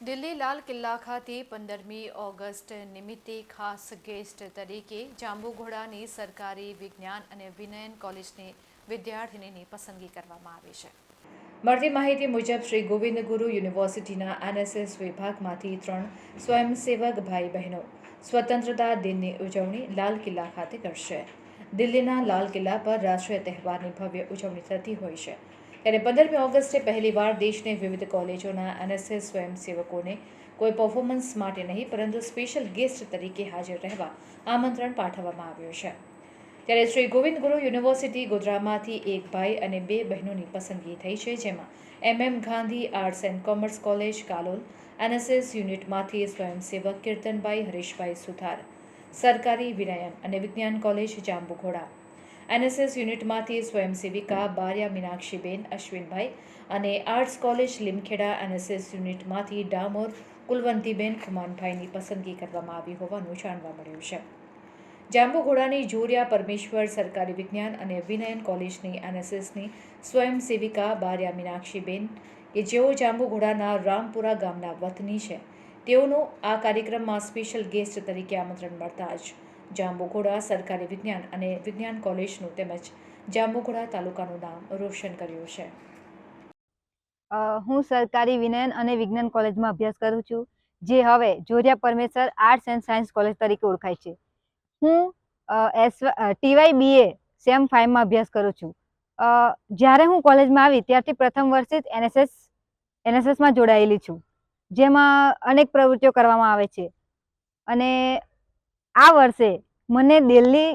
દિલ્હી લાલ કિલ્લા ખાતે પંદરમી ઓગસ્ટ નિમિત્તે ખાસ ગેસ્ટ તરીકે જાંબુઘોડાની સરકારી વિજ્ઞાન અને વિનયન કોલેજની વિદ્યાર્થીનીની પસંદગી કરવામાં આવી છે. મળતી માહિતી મુજબ શ્રી ગોવિંદ ગુરુ યુનિવર્સિટીના એનએસએસ વિભાગમાંથી ત્રણ સ્વયંસેવક ભાઈ બહેનો સ્વતંત્રતા દિનની ઉજવણી લાલ કિલ્લા ખાતે કરશે. દિલ્હીના લાલ કિલ્લા પર રાષ્ટ્રીય તહેવારની ભવ્ય ઉજવણી થતી હોય છે. ત્યારે પંદરમી ઓગસ્ટે પહેલીવાર દેશની વિવિધ કોલેજોના એનએસએસ સ્વયંસેવકોને કોઈ પર્ફોમન્સ માટે નહીં, પરંતુ સ્પેશિયલ ગેસ્ટ તરીકે હાજર રહેવા આમંત્રણ પાઠવવામાં આવ્યું છે. ત્યારે શ્રી ગોવિંદ ગુરુ યુનિવર્સિટી ગોધરામાંથી એક ભાઈ અને બે બહેનોની પસંદગી થઈ છે, જેમાં M M Gandhi arts and commerce college, Kalol, NSS યુનિટમાંથી સ્વયંસેવક કીર્તનભાઈ, હરીશભાઈ સુથાર, સરકારી વિનયન અને વિજ્ઞાન કોલેજ, જાંબુઘોડા. એનએસએસ યુનિટમાંથી સ્વયંસેવિકા બાર્યા મીનાક્ષીબેન, અશ્વિનભાઈ અને આર્ટ્સ કોલેજ, લીમખેડા એનએસએસ યુનિટમાંથી ડામોર કુલવંતીબેન ખુમાનભાઈની પસંદગી કરવામાં આવી હોવાનું જાણવા મળ્યું છે. જાંબુઘોડાની જોરિયા પરમેશ્વર સરકારી વિજ્ઞાન અને વિનયન કોલેજની એનએસએસની સ્વયંસેવિકા બાર્યા મીનાક્ષીબેન, કે જેઓ જાંબુઘોડાના રામપુરા ગામના વતની છે. તેઓનું આ કાર્યક્રમમાં સ્પેશિયલ ગેસ્ટ તરીકે આમંત્રણ મળતા જ જાંબુઘોડા સરકારી વિજ્ઞાન અને વિજ્ઞાન કોલેજનું તેમજ જાંબુઘોડા તાલુકાનું નામ રોશન કર્યું છે. હું સરકારી વિનયન અને વિજ્ઞાન કોલેજમાં અભ્યાસ કરું છું, જે હવે Joriya Parmeshwar arts and science college તરીકે ઓળખાય છે. હું એસ ટીવાય બીએ સેમ ફાઇવમાં અભ્યાસ કરું છું. જ્યારે હું કોલેજમાં આવી ત્યારથી પ્રથમ વર્ષે જ એનએસએસ, એનએસએસમાં જોડાયેલી છું. જેમાં અનેક પ્રવૃત્તિઓ કરવામાં આવે છે. અને આ વર્ષે મને દિલ્હી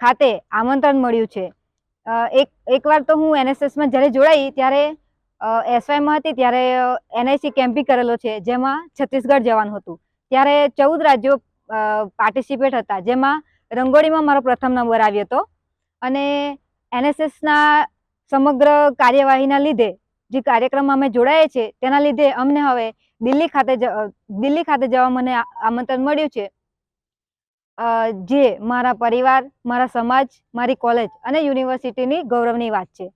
ખાતે આમંત્રણ મળ્યું છે. એક, એકવાર તો હું એનએસએસમાં જ્યારે જોડાઈ ત્યારે એસવાયમાં હતી ત્યારે એનઆઈસી કેમ્પિંગ કરેલો છે, જેમાં છત્તીસગઢ જવાનું હતું. ત્યારે ચૌદ રાજ્યો પાર્ટિસિપેટ હતા. જેમાં રંગોળીમાં મારો પ્રથમ નંબર આવ્યો હતો. અને એનએસએસના સમગ્ર કાર્યવાહીના લીધે જે કાર્યક્રમમાં અમે જોડાયા છે તેના લીધે અમને હવે દિલ્હી ખાતે દિલ્હી ખાતે જવા મને આમંત્રણ મળ્યું છે. જે મારા પરિવાર, મારા સમાજ, મારી કોલેજ અને યુનિવર્સિટીની ગૌરવની વાત છે.